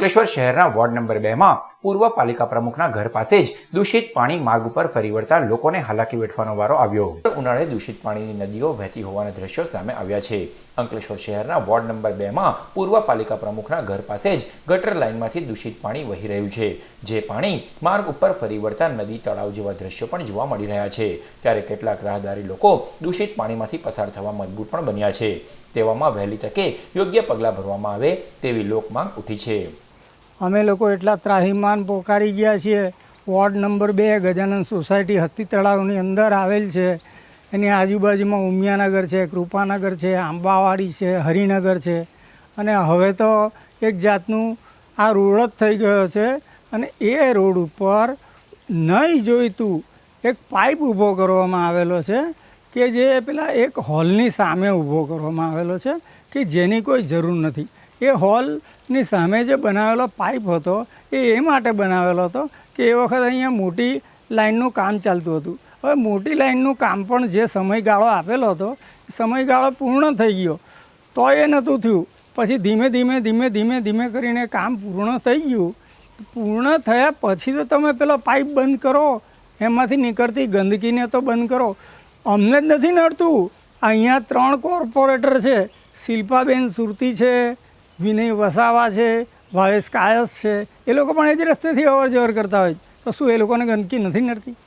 અંકલેશ્વર શહેરના ward number બેમાં પૂર્વ પાલિકા પ્રમુખના ઘર પાસે જ દૂષિત પાણી માર્ગ ઉપર ફરી વળતા લોકોને હાલાકી વેઠવાનો વારો આવ્યો. ઉનાળે દૂષિત પાણીની નદીઓ વહેતી હોવાના દ્રશ્યો સામે આવ્યા છે. અંકલેશ્વર શહેરના વોર્ડ નંબર બેમાં પૂર્વ પાલિકા પ્રમુખના ઘર પાસે જ ગટર લાઇનમાંથી દૂષિત પાણી વહી રહ્યું છે, જે પાણી માર્ગ ઉપર ફરી વળતા નદી તળાવ જેવા દ્રશ્યો પણ જોવા મળી રહ્યા છે. ત્યારે કેટલાક રાહદારી લોકો દૂષિત પાણીમાંથી પસાર થવા મજબૂર પણ બન્યા છે. તેવામાં વહેલી તકે યોગ્ય પગલાં ભરવામાં આવે તેવી લોકમાંગ ઉઠી છે. અમે લોકો એટલા ત્રાહીમાન પોકારી ગયા છીએ. વોર્ડ નંબર બે ગજાનંદ સોસાયટી હસ્તી તળાવની અંદર આવેલ છે. એની આજુબાજુમાં ઉમિયાનગર છે, કૃપાનગર છે, આંબાવાડી છે, હરિનગર છે. અને હવે તો એક જાતનું આ રોડ જ થઈ ગયો છે અને એ રોડ ઉપર નહીં જોઈતું એક પાઇપ ઊભો કરવામાં આવેલો છે. કે જે પેલા એક હોલની સામે ઊભો કરવામાં આવેલો છે કે જેની કોઈ જરૂર નથી. એ હોલની સામે જે બનાવેલો પાઇપ હતો, એ એ માટે બનાવેલો હતો કે એ વખત અહીંયા મોટી લાઇનનું કામ ચાલતું હતું. હવે મોટી લાઇનનું કામ પણ જે સમયગાળો આપેલો હતો સમયગાળો પૂર્ણ થઈ ગયો. તો એ નહોતું થયું. પછી ધીમે ધીમે ધીમે ધીમે ધીમે કરીને કામ પૂર્ણ થઈ ગયું. પૂર્ણ થયા પછી તો તમે પેલો પાઇપ બંધ કરો. એમાંથી નીકળતી ગંદકીને તો બંધ કરો. અમને જ નથી નડતું. અહીંયા ત્રણ કોર્પોરેટર છે. શિલ્પાબેન સુરતી છે, વિનય વસાવા છે ભાવેશ કાયસ છે. એ લોકો પણ એ જ રસ્તેથી અવર જવર કરતા હોય તો શું એ લોકોને ગંદકી નથી નડતી.